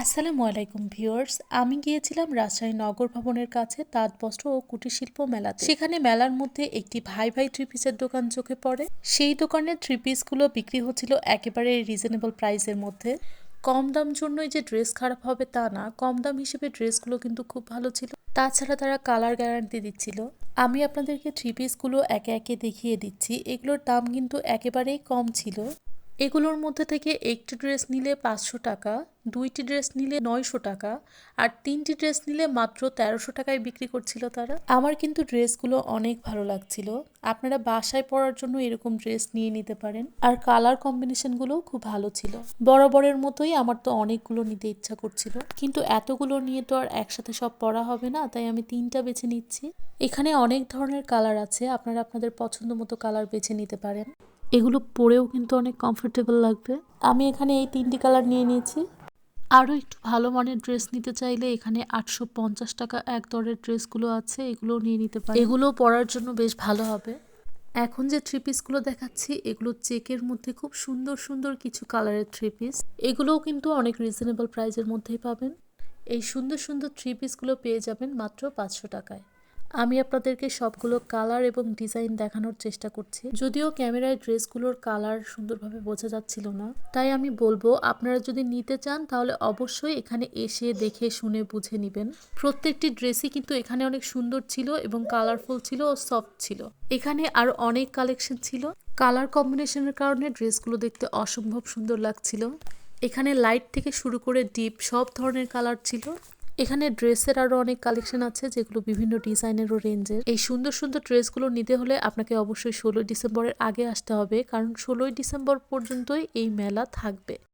আসসালামু আলাইকুম ভিউয়ার্স, আমি গিয়েছিলাম রাজশাহী নগর ভবনের কাছে তাঁত বস্ত্র ও কুটির শিল্প মেলাতে। সেখানে মেলার মধ্যে একটি ভাই ভাই থ্রি পিসের দোকান চোখে পড়ে। সেই দোকানের থ্রি পিসগুলো বিক্রি হচ্ছিল একেবারে রিজনেবল প্রাইসের মধ্যে। কম দাম জন্যই যে ড্রেস খারাপ হবে তা না, কম দাম হিসেবে ড্রেসগুলো কিন্তু খুব ভালো ছিল। তাছাড়া তারা কালার গ্যারান্টি দিচ্ছিল। আমি আপনাদেরকে থ্রি পিসগুলো একে একে দেখিয়ে দিচ্ছি। এগুলোর দাম কিন্তু একেবারেই কম ছিল। এগুলোর মধ্যে থেকে একটি ড্রেস নিলে পাঁচশো টাকা, দুইটি ড্রেস নিলে নয়শো টাকা, আর তিনটি ড্রেস নিলে মাত্র তেরোশো টাকায় বিক্রি করছিল তারা। আমার কিন্তু ড্রেসগুলো অনেক ভালো লাগছিল। আপনারা বাসায় পরার জন্য এরকম ড্রেস নিয়ে নিতে পারেন। আর কালার কম্বিনেশনগুলোও খুব ভালো ছিল। বরাবরের মতোই আমার তো অনেকগুলো নিতে ইচ্ছা করছিল। কিন্তু এতগুলো নিয়ে তো আর একসাথে সব পরা হবে না, তাই আমি তিনটা বেছে নিচ্ছি। এখানে অনেক ধরনের কালার আছে, আপনারা আপনাদের পছন্দ মতো কালার বেছে নিতে পারেন। এগুলো পরেও কিন্তু অনেক কমফোর্টেবল লাগবে। আমি এখানে এই তিনটি কালার নিয়ে নিয়েছি। আরও একটু ভালো মানের ড্রেস নিতে চাইলে এখানে আটশো পঞ্চাশ টাকা এক দরের ড্রেসগুলো আছে, এগুলোও নিয়ে নিতে পারে এগুলো পরার জন্য বেশ ভালো হবে। এখন যে থ্রি পিসগুলো দেখাচ্ছি, এগুলো চেকের মধ্যে খুব সুন্দর সুন্দর কিছু কালারের থ্রি পিস এগুলোও কিন্তু অনেক রিজনেবল প্রাইজের মধ্যেই পাবেন। এই সুন্দর সুন্দর থ্রি পিসগুলো পেয়ে যাবেন মাত্র পাঁচশো টাকায়। আমি আপনাদেরকে সবগুলো কালার এবং ডিজাইন দেখানোর চেষ্টা করছি। যদিও ক্যামেরায় ড্রেসগুলোর কালার সুন্দরভাবে বোঝা যাচ্ছিল না। তাই আমি বলব, আপনারা যদি নিতে চান, তাহলে অবশ্যই এখানে এসে দেখে শুনে বুঝে নেবেন। প্রত্যেকটি ড্রেসই কিন্তু এখানে অনেক সুন্দর ছিল এবং কালারফুল ছিল ও সফট ছিল। এখানে আর অনেক কালেকশন ছিল। কালার কম্বিনেশনের কারণে ড্রেসগুলো দেখতে অসম্ভব সুন্দর লাগছিল। এখানে লাইট থেকে শুরু করে ডিপ সব ধরনের কালার ছিল। এখানে ড্রেসের আরও অনেক কালেকশন আছে, যেগুলো বিভিন্ন ডিজাইনের ও রেঞ্জের এই সুন্দর সুন্দর ড্রেসগুলো নিতে হলে আপনাকে অবশ্যই ষোলোই ডিসেম্বরের আগে আসতে হবে, কারণ ষোলোই ডিসেম্বর পর্যন্তই এই মেলা থাকবে।